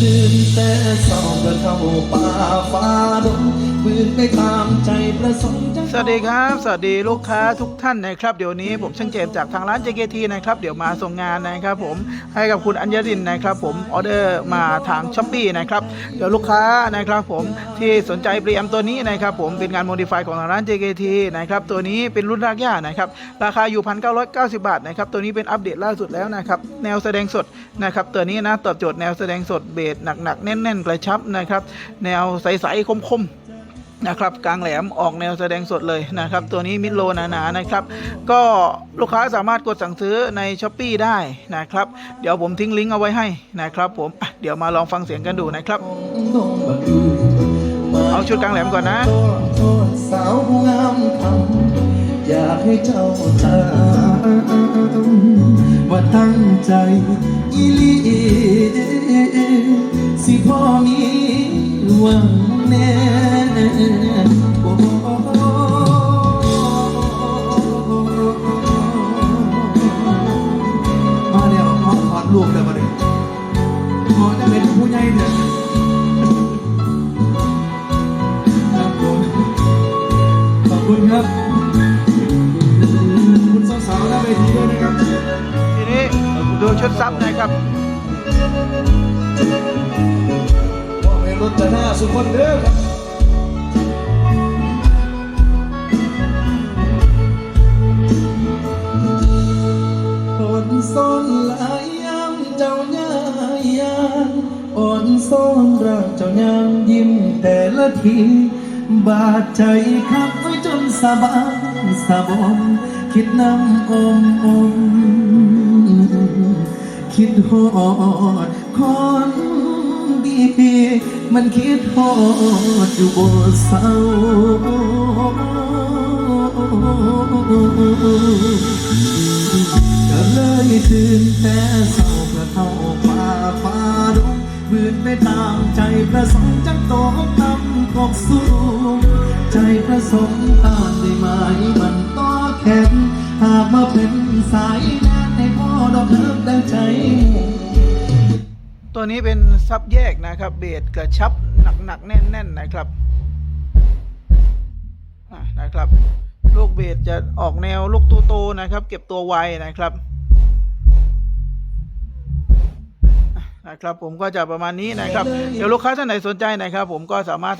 ตื่นแต่เศร้าเพื่อเข้าป่าฟ้าดง สวัสดีครับ สวัสดีลูกค้าทุกท่านนะครับ เดี๋ยวนี้ผมช่างเจมจากทางร้าน JKT นะครับ เดี๋ยวมาส่งงานนะครับผมให้กับคุณอัญญรินนะครับผมออเดอร์มาทางช้อปปีนะครับเดี๋ยวลูกค้านะครับผมที่สนใจเปรียมตัวนี้นะครับผมเป็นงานโมดิฟายของทางร้าน JKT นะครับตัวนี้เป็นรุ่นรากหญ้านะครับราคาอยู่ 1,990 บาทนะครับตัวนี้เป็นอัปเดตล่าสุดแล้วนะครับแนวแสดงสดนะครับตัวนี้นะตอบโจทย์แนวแสดงสดเบสหนักๆแน่น ๆ กระชับนะครับแนวใสๆคมๆ นะครับกลางแหลมออกแนวแสดงสดเลยนะครับ ตัวนี้มิดโลหนาๆนะครับ ก็ลูกค้าสามารถกดสั่งซื้อในช้อปปีได้นะครับ เดี๋ยวผมทิ้งลิงก์เอาไว้ให้นะครับ ผมเดี๋ยวมาลองฟังเสียงกันดูนะครับ เอาชุดกลางแหลมก่อนนะสาวผู้งามคำอยากให้เจ้าจำว่าตั้งใจอีลีสิพ่อมีหวังแน่โอ้ มาแล้วพ่อถอดรูปเลยมาเลยหมอจะเป็นผู้ใหญ่เนี่ยครับผมขอบคุณครับ คุณสาวๆและเวทีด้วยนะครับ ทีนี้ดูชุดซับนะครับมอบให้รถจะหน้าสุขคนเด้อครับ ซ่อนร่างเจ้ายามยิ้มแต่ละทีบาดใจคักไว้จนสะบานสะบนคิดน้ำอมอมคิดฮอดคนดีมันคิดฮอดอยู่บ่เศร้าก็เลยตื่นแต่เศร้าเพื่อเข้าป่าฟ้า บืนไปตามใจประสงค์จังโตต่ำตกสูง ใจประสงค์ตามได้ไหมมันต่อแขนหากมาเป็นสายแนนในพ่อดอกเลิกดังใจ ตัวนี้เป็นซับแยกนะครับ เบสกระชับหนักๆแน่นๆนะครับนะครับ ลูกเบสจะออกแนวลูกโตๆนะครับ เก็บตัวไวนะครับ นะครับผมก็จะประมาณนี้นะครับ เดี๋ยวลูกค้าท่านไหนสนใจนะครับ ผมก็สามารถ